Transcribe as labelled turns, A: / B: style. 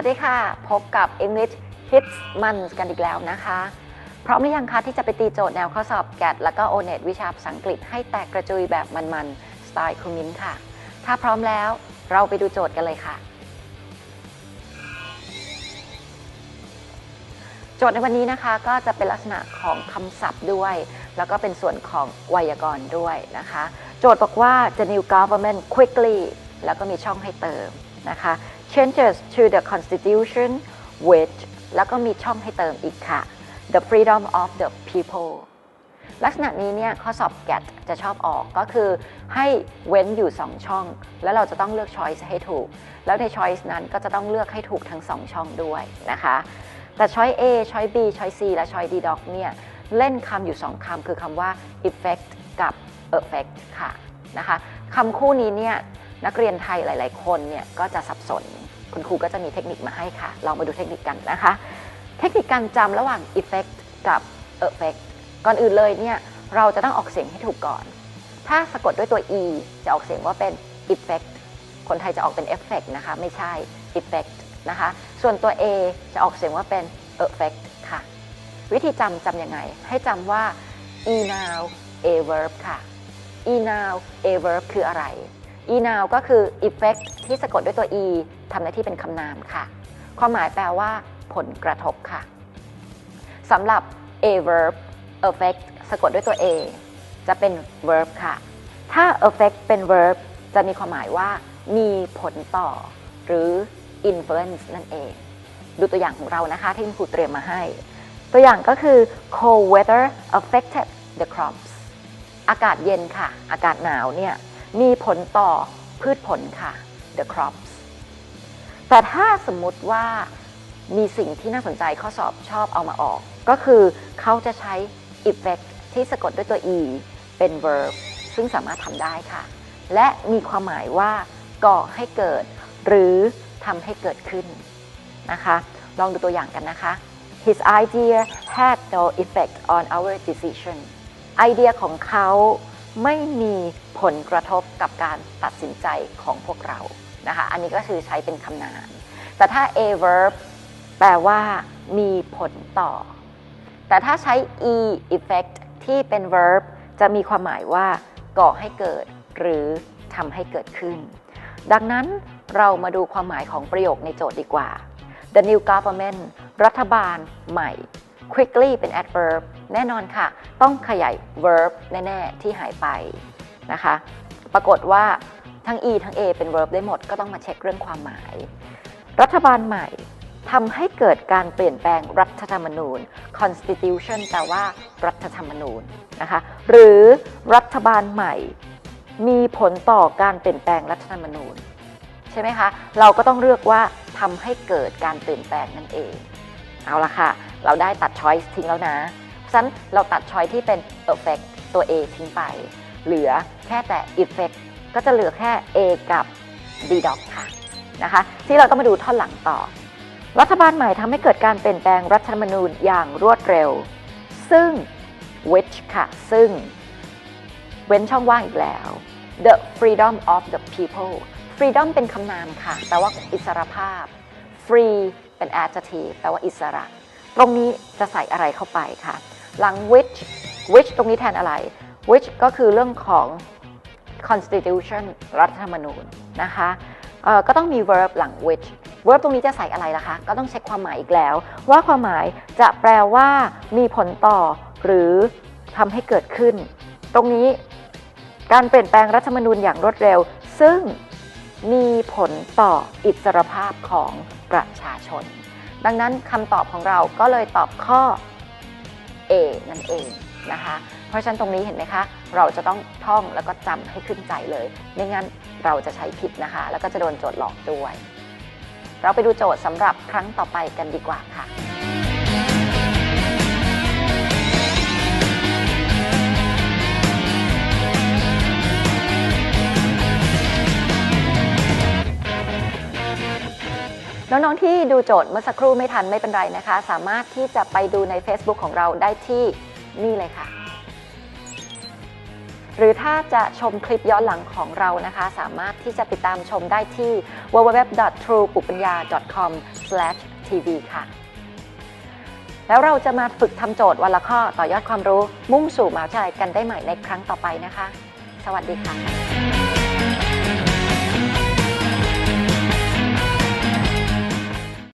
A: วัสดีค่ะ พบกับ English Hits มันกันอีกแล้วนะคะ พราะไม่ยังคะที่จะไปตีโจทย์แนวข้อสอบแกดแล้วก็ o n e t วิชาภาษาอังกฤษให้แตกกระจุยแบบมันๆ สไตล์คูมินค่ะ ถ้าพร้อมแล้วเราไปดูโจทย์กันเลยค่ะ โจทย์ในวันนี้นะคะก็จะเป็นลักษณะของคำศัพท์ด้วย แล้วก็เป็นส่วนของไวยากรณ์ด้วยนะคะ โจทย์บอกว่า the new government quickly แล้วก็มีช่องให้เติมนะคะ changes to the constitution which แล้วก็มีช่องให้เติมอีกค่ะ the freedom of the people ลักษณะนี้เนี่ยข้อสอบแกดจะชอบออกก็คือให้เว้นอยู่ 2 ช่อง แล้วเราจะต้องเลือก choice ให้ถูก แล้วใน choice นั้นก็จะต้องเลือกให้ถูกทั้ง 2 ช่องด้วยนะคะ แต่ choice A choice B choice C และ choice D doc เนี่ยเล่นคำอยู่ 2 คำคือคำว่า effect กับ effect ค่ะนะคะคำคู่นี้เนี่ย นักเรียนไทยหลาย ๆ คนเนี่ยก็จะสับสน คุณครูก็จะมีเทคนิคมาให้ค่ะ ลองมาดูเทคนิคกันนะคะ เทคนิคการจำระหว่าง effect กับ effect ก่อนอื่นเลยเนี่ยเราจะต้องออกเสียงให้ถูกก่อน ถ้าสะกดด้วยตัว e จะออกเสียงว่าเป็น effect คนไทยจะออกเป็น effect นะคะ ไม่ใช่ effect นะคะ ส่วนตัว a จะออกเสียงว่าเป็น effect ค่ะ วิธีจำจำยังไง ให้จำว่า e now a verb ค่ะ e now a verb คืออะไร e now ก็คือ effect ที่สะกดด้วยตัว e ทำหน้าที่เป็นคำนามค่ะ ความหมายแปลว่า ผลกระทบค่ะสำหรับ a verb effect สะกดด้วยตัว a จะเป็น verb ค่ะ ถ้า effect เป็น verb จะมีความหมายว่า มีผลต่อ หรือ influence นั่นเอง ดูตัวอย่างของเรานะคะที่คุณครูเตรียมมาให้ ตัวอย่างก็คือ cold weather affected the crops อากาศเย็นค่ะ อากาศหนาวเนี่ย มีผลต่อพืชผลค่ะ the crops แต่ถ้าสมมุติว่ามีสิ่งที่น่าสนใจข้อสอบชอบเอามาออก ก็คือเขาจะใช้ effect ที่สะกดด้วยตัว e เป็น verb ซึ่งสามารถทำได้ค่ะ และมีความหมายว่าก่อให้เกิด หรือทำให้เกิดขึ้นนะคะ ลองดูตัวอย่างกันนะคะ His idea had no effect on our decision ไอเดียของเขา ไม่มีผลกระทบกับการตัดสินใจของพวกเรานะคะ อันนี้ก็คือใช้เป็นคำนาม แต่ถ้า a verb แปลว่า มีผลต่อ แต่ถ้าใช้ e effect ที่เป็น verb จะมีความหมายว่า ก่อให้เกิด หรือทำให้เกิดขึ้น ดังนั้นเรามาดูความหมายของประโยคในโจทย์ดีกว่า The new government รัฐบาลใหม่ quickly เป็น adverb แน่นอนค่ะ ต้องขยาย verb แน่ๆ ที่หายไปนะคะ ปรากฏว่าทั้ง e ทั้ง a เป็น verb ได้หมดก็ต้องมาเช็คเรื่องความหมาย รัฐบาลใหม่ทำให้เกิดการเปลี่ยนแปลงรัฐธรรมนูญ constitution แปลว่ารัฐธรรมนูญนะคะ หรือรัฐบาลใหม่ มีผลต่อการเปลี่ยนแปลงรัฐธรรมนูญ ใช่ไหมคะ เราก็ต้องเลือกว่าทำให้เกิดการเปลี่ยนแปลงนั่นเอง เอาละค่ะ เราได้ตัด choice ทิ้งแล้วนะ ฉะนั้นเราตัด choice ที่เป็น effect ตัว A ทิ้งไป เหลือแค่แต่ effect ก็จะเหลือแค่ A กับ D dot ค่ะนะคะ ที่เราต้องมาดูท่อนหลังต่อ รัฐบาลใหม่ทำให้เกิดการเปลี่ยนแปลงรัฐธรรมนูญอย่างรวดเร็ว ซึ่ง which ค่ะ ซึ่ง เว้นช่องว่างอีกแล้ว the freedom of the people freedom เป็นคำนามค่ะ แปลว่าอิสรภาพ free เป็น adjective แปลว่าอิสระ ตรงนี้จะใส่อะไรเข้าไปค่ะ หลัง which which ตรงนี้แทนอะไร which ก็คือเรื่องของ constitution รัฐธรรมนูญนะคะก็ต้องมี verb หลัง which verb ตรงนี้จะใส่อะไรล่ะคะ ก็ต้องเช็คความหมายอีกแล้ว ว่าความหมายจะแปลว่ามีผลต่อหรือทำให้เกิดขึ้น ตรงนี้การเปลี่ยนแปลงรัฐธรรมนูญอย่างรวดเร็ว ซึ่งมีผลต่ออิสรภาพของประชาชน ดังนั้นคำตอบของเราก็เลยตอบข้อ A นั่นเองนะคะ เพราะฉะนั้นตรงนี้เห็นไหมคะ เราจะต้องท่องแล้วก็จำให้ขึ้นใจเลย ไม่งั้นเราจะใช้ผิดนะคะ แล้วก็จะโดนโจทย์หลอกด้วย เราไปดูโจทย์สำหรับครั้งต่อไปกันดีกว่าค่ะ น้องๆที่ดูโจทย์เมื่อสักครู่ไม่ทันไม่เป็นไรนะคะ สามารถที่จะไปดูใน Facebook ของเราได้ที่นี่เลยค่ะ หรือถ้าจะชมคลิปย้อนหลังของเรานะคะ สามารถที่จะติดตามชมได้ที่ www.truepu ปัญญา com/tv ค่ะ แล้วเราจะมาฝึกทำโจทย์วันละข้อต่อยอดความรู้มุ่งสู่มหาวิทยาลัยกันได้ใหม่ในครั้งต่อไปนะคะ สวัสดีค่ะ